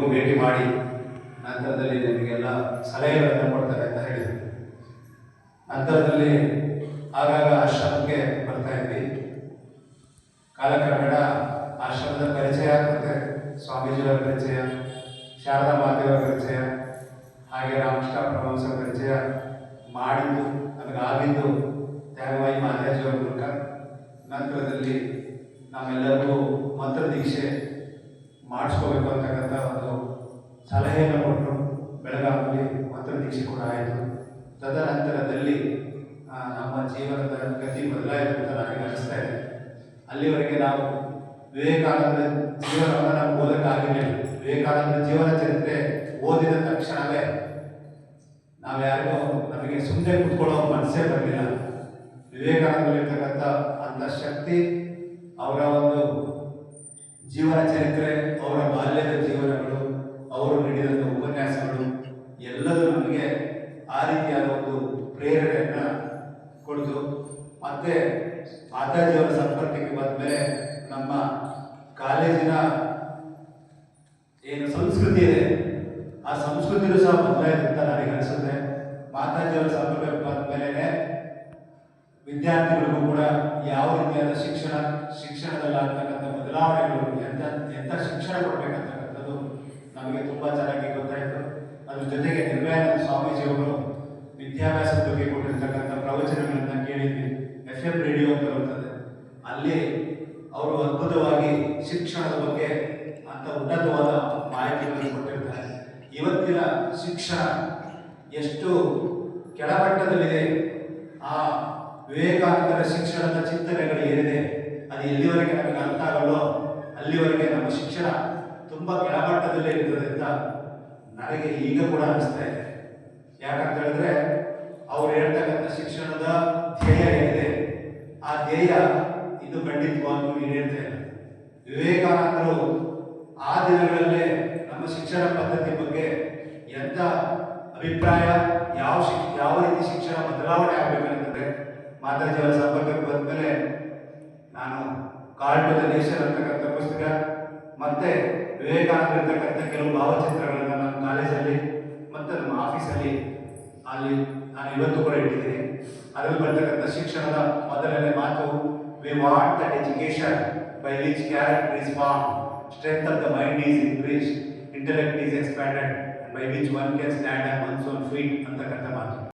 ಭೇಟಿ ಮಾಡಿ ನಂತರದಲ್ಲಿ ನಿಮಗೆಲ್ಲ ಸಲಹೆಗಳನ್ನು ಕೊಡ್ತಾರೆ ಅಂತ ಹೇಳಿದರು. ನಂತರದಲ್ಲಿ ಆಗಾಗ ಆಶ್ರಮಕ್ಕೆ ಬರ್ತಾ ಇದ್ವಿ. ಕಾಲಕ್ರಮೇಣ ಆಶ್ರಮದ ಪರಿಚಯ, ಮತ್ತು ಸ್ವಾಮೀಜಿಯವರ ಪರಿಚಯ, ಶಾರದಾ ಮಾತೆಯವರ ಪರಿಚಯ, ಹಾಗೆ ರಾಮಕೃಷ್ಣ ಪರಮಹಂಸರ ಪರಿಚಯ ಮಾಡಿದ್ದು, ನಮಗಾಗಿದ್ದು ತ್ಯಾಗವಾಯಿ ಮಹಾರಾಜಿಯವರ ಮೂಲಕ. ನಂತರದಲ್ಲಿ ನಾವೆಲ್ಲರಿಗೂ ಮಂತ್ರ ದೀಕ್ಷೆ ಮಾಡಿಸ್ಕೋಬೇಕು ಅಂತಕ್ಕಂಥ ಒಂದು ಸಲಹೆಯನ್ನು ಕೊಟ್ಟರು ಬೆಳಗಾವಿಯಲ್ಲಿ ಮಂತ್ರ ದೀಕ್ಷೆ ಕೂಡ ಆಯಿತು. ತದನಂತರದಲ್ಲಿ ನಮ್ಮ ಜೀವನದ ಗತಿ ಬದಲಾಯಿತು ಅಂತ ನನಗೆ ಅನಿಸ್ತಾ ಇದೆ ಅಲ್ಲಿವರೆಗೆ ನಾವು ವಿವೇಕಾನಂದ ಜೀವನವನ್ನು ನಾವು ಓದಕ್ಕಾಗಿರಲಿಲ್ಲ ವಿವೇಕಾನಂದ ಜೀವನ ಚರಿತ್ರೆ ಓದಿದ ತಕ್ಷಣವೇ ನಾವು ಯಾರಿಗೂ ನಮಗೆ ಸುಮ್ಮನೆ ಕುತ್ಕೊಳ್ಳೋ ಮನಸ್ಸೇ ಬರಲಿಲ್ಲ. ವಿವೇಕಾನಂದರಲ್ಲಿರ್ತಕ್ಕಂಥ ಅಂಥ ಶಕ್ತಿ, ಅವರ ಒಂದು ಜೀವನ ಚರಿತ್ರೆ, ಅವರ ಬಾಲ್ಯದ ಜೀವನಗಳು, ಅವರು ನೀಡಿದಂಥ ಉಪನ್ಯಾಸಗಳು, ಎಲ್ಲದೂ ನಮಗೆ ಆ ರೀತಿಯಾದ ಒಂದು ಪ್ರೇರಣೆಯನ್ನು ಕೊಡ್ತು. ಮತ್ತೆ ಮಾತಾಜಿಯವರ ಸಂಪರ್ಕಕ್ಕೆ ಬಂದ ಮೇಲೆ ನಮ್ಮ ಕಾಲೇಜಿನ ಏನು ಸಂಸ್ಕೃತಿ ಇದೆ, ಆ ಸಂಸ್ಕೃತಿಯೂ ಸಹ ಬದಲಾಯಿತು ಅಂತ ನನಗೆ ಅನಿಸುತ್ತೆ. ಮಾತಾಜಿಯವರ ಸಂಪರ್ಕಕ್ಕೆ ಬಂದಮೇಲೆ ವಿದ್ಯಾರ್ಥಿಗಳಿಗೂ ಕೂಡ ಯಾವ ರೀತಿಯಾದ ಶಿಕ್ಷಣ ಶಿಕ್ಷಣದಲ್ಲಿ ಆಗ್ತಕ್ಕಂಥ ಬದಲಾವಣೆಗಳು ಶಿಕ್ಷಣ ನಮಗೆ ತುಂಬ ಚೆನ್ನಾಗಿ ಗೊತ್ತಾಯಿತು. ಅದ್ರ ಜೊತೆಗೆ ನಿರ್ಭಯಾನಂದ ಸ್ವಾಮೀಜಿಯವರು ವಿದ್ಯಾಭ್ಯಾಸದ ಬಗ್ಗೆ ಕೊಟ್ಟಿರ್ತಕ್ಕಂಥ ಪ್ರವಚನಗಳನ್ನು ಕೇಳಿದ್ವಿ. ಎಫ್ ಎಂ ರೇಡಿಯೋ ಅಂತ ಬರ್ತದೆ. ಅಲ್ಲಿ ಅವರು ಅದ್ಭುತವಾಗಿ ಶಿಕ್ಷಣದ ಬಗ್ಗೆ ಅಂತ ಉನ್ನತವಾದ ಮಾಹಿತಿಗಳನ್ನು ಕೊಟ್ಟಿರ್ತಾರೆ. ಇವತ್ತಿನ ಶಿಕ್ಷಣ ಎಷ್ಟು ಕೆಳಮಟ್ಟದಲ್ಲಿದೆ, ಆ ವಿವೇಕಾನಂದರ ಶಿಕ್ಷಣದ ಚಿಂತನೆಗಳು ಏನಿದೆ, ಅದು ಎಲ್ಲಿವರೆಗೆ ನಮಗೆ ಅರ್ಥ ಆಗಲ್ಲೋ ತುಂಬ ಕೆಳಮಟ್ಟದಲ್ಲೇ ಇರ್ತದೆ ಅಂತ ನನಗೆ ಈಗ ಕೂಡ ಅನಿಸ್ತಾ ಇದೆ. ಯಾಕಂತ ಹೇಳಿದ್ರೆ, ಅವ್ರು ಹೇಳ್ತಕ್ಕಂಥ ಶಿಕ್ಷಣದ ಧ್ಯೇಯ ಏನಿದೆ, ಆ ಧ್ಯೇಯ ಇದು ಖಂಡಿತವಾಗ್ಲೂ ಈಡೇರ್ತಾ ಇಲ್ಲ ವಿವೇಕಾನಂದರು ಆ ದಿನಗಳಲ್ಲೇ ನಮ್ಮ ಶಿಕ್ಷಣ ಪದ್ಧತಿ ಬಗ್ಗೆ ಎಂಥ ಅಭಿಪ್ರಾಯ, ಯಾವ ಶಿಕ್ ಯಾವ ರೀತಿ ಶಿಕ್ಷಣ ಬದಲಾವಣೆ ಆಗಬೇಕಂತಂದ್ರೆ ಮಾತಾಜಿಯವರ ಸಂಪರ್ಕಕ್ಕೆ ಬಂದಮೇಲೆ ನಾನು ಕಾರ್ಡ್ ನೇಷನ್ ಅಂತಕ್ಕಂಥ ಪುಸ್ತಕ, ಮತ್ತೆ ವಿವೇಕಾನಂದ ಇರ್ತಕ್ಕಂಥ ಕೆಲವು ಭಾವಚಿತ್ರಗಳನ್ನು ನಮ್ಮ ಕಾಲೇಜಲ್ಲಿ ಮತ್ತು ನಮ್ಮ ಆಫೀಸಲ್ಲಿ ಅಲ್ಲಿ ನಾನು ಇವತ್ತು ಕೂಡ ಇಟ್ಟಿದ್ದೀನಿ. ಅದರಲ್ಲಿ ಬರ್ತಕ್ಕಂಥ ಶಿಕ್ಷಣದ ಮೊದಲನೇ ಮಾತು we want that education by which character is form strength of the mind is increase intellect is expanded by which one can stand on one's own feet ಅಂತಕ್ಕಂಥ ಮಾತು.